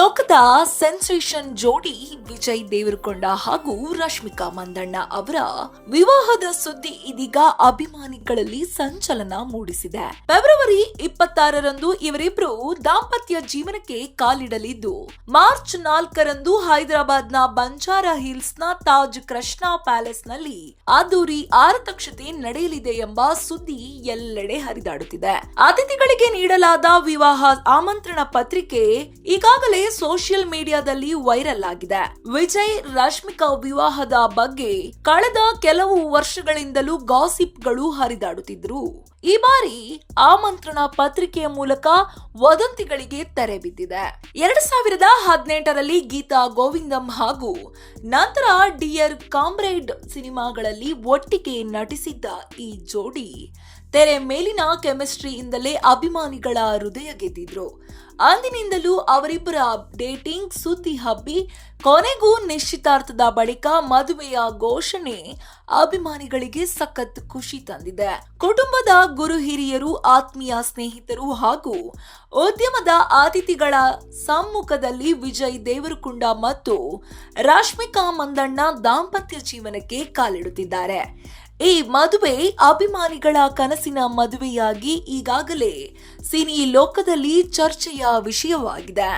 ಲೋಕದ ಸೆನ್ಸೇಷನ್ ಜೋಡಿ ವಿಜಯ್ ದೇವರಕೊಂಡ ಹಾಗೂ ರಶ್ಮಿಕಾ ಮಂದಣ್ಣ ಅವರ ವಿವಾಹದ ಸುದ್ದಿ ಇದೀಗ ಅಭಿಮಾನಿಗಳಲ್ಲಿ ಸಂಚಲನ ಮೂಡಿಸಿದೆ. ಫೆಬ್ರವರಿ ಇಪ್ಪತ್ತಾರರಂದು ಇವರಿಬ್ರು ದಾಂಪತ್ಯ ಜೀವನಕ್ಕೆ ಕಾಲಿಡಲಿದ್ದು, ಮಾರ್ಚ್ ನಾಲ್ಕರಂದು ಹೈದರಾಬಾದ್ನ ಬಂಜಾರ ಹಿಲ್ಸ್ನ ತಾಜ್ ಕೃಷ್ಣ ಪ್ಯಾಲೇಸ್ನಲ್ಲಿ ಅದ್ದೂರಿ ಆರತಕ್ಷತೆ ನಡೆಯಲಿದೆ ಎಂಬ ಸುದ್ದಿ ಎಲ್ಲೆಡೆ ಹರಿದಾಡುತ್ತಿದೆ. ಅತಿಥಿಗಳಿಗೆ ನೀಡಲಾದ ವಿವಾಹ ಆಮಂತ್ರಣ ಪತ್ರಿಕೆ ಈಗಾಗಲೇ ಸೋಷಿಯಲ್ ಮೀಡಿಯಾದಲ್ಲಿ ವೈರಲ್ ಆಗಿದೆ. ವಿಜಯ್ ರಶ್ಮಿಕಾ ವಿವಾಹದ ಬಗ್ಗೆ ಕಳೆದ ಕೆಲವು ವರ್ಷಗಳಿಂದಲೂ ಗಾಸಿಪ್ಗಳು ಹರಿದಾಡುತ್ತಿದ್ರು. ಈ ಬಾರಿ ಆಮಂತ್ರಣ ಪತ್ರಿಕೆಯ ಮೂಲಕ ವದಂತಿಗಳಿಗೆ ತೆರೆ ಬಿದ್ದಿದೆ. ಎರಡ್ ಸಾವಿರದ ಹದಿನೆಂಟರಲ್ಲಿ ಗೀತಾ ಗೋವಿಂದಂ ಹಾಗೂ ನಂತರ ಡಿಯರ್ ಕಾಮ್ರೇಡ್ ಸಿನಿಮಾಗಳಲ್ಲಿ ಒಟ್ಟಿಗೆ ನಟಿಸಿದ್ದ ಈ ಜೋಡಿ ತೆರೆ ಮೇಲಿನ ಕೆಮಿಸ್ಟ್ರಿಯಿಂದಲೇ ಅಭಿಮಾನಿಗಳ ಹೃದಯ ಗೆದ್ದಿದ್ರು. ಅಂದಿನಿಂದಲೂ ಅವರಿಬ್ಬರ ಡೇಟಿಂಗ್ ಸುದ್ದಿ ಹಬ್ಬಿ, ಕೊನೆಗೂ ನಿಶ್ಚಿತಾರ್ಥದ ಬಳಿಕ ಮದುವೆಯ ಘೋಷಣೆ ಅಭಿಮಾನಿಗಳಿಗೆ ಸಖತ್ ಖುಷಿ ತಂದಿದೆ. ಕುಟುಂಬದ ಗುರು ಹಿರಿಯರು, ಆತ್ಮೀಯ ಸ್ನೇಹಿತರು ಹಾಗೂ ಉದ್ಯಮದ ಅತಿಥಿಗಳ ಸಮ್ಮುಖದಲ್ಲಿ ವಿಜಯ್ ದೇವರಕುಂಡ ಮತ್ತು ರಶ್ಮಿಕಾ ಮಂದಣ್ಣ ದಾಂಪತ್ಯ ಜೀವನಕ್ಕೆ ಕಾಲಿಡುತ್ತಿದ್ದಾರೆ. ಈ ಮದುವೆ ಅಭಿಮಾನಿಗಳ ಕನಸಿನ ಮದುವೆಯಾಗಿ ಈಗಾಗಲೇ ಸಿನಿ ಲೋಕದಲ್ಲಿ ಚರ್ಚೆಯ ವಿಷಯವಾಗಿದೆ.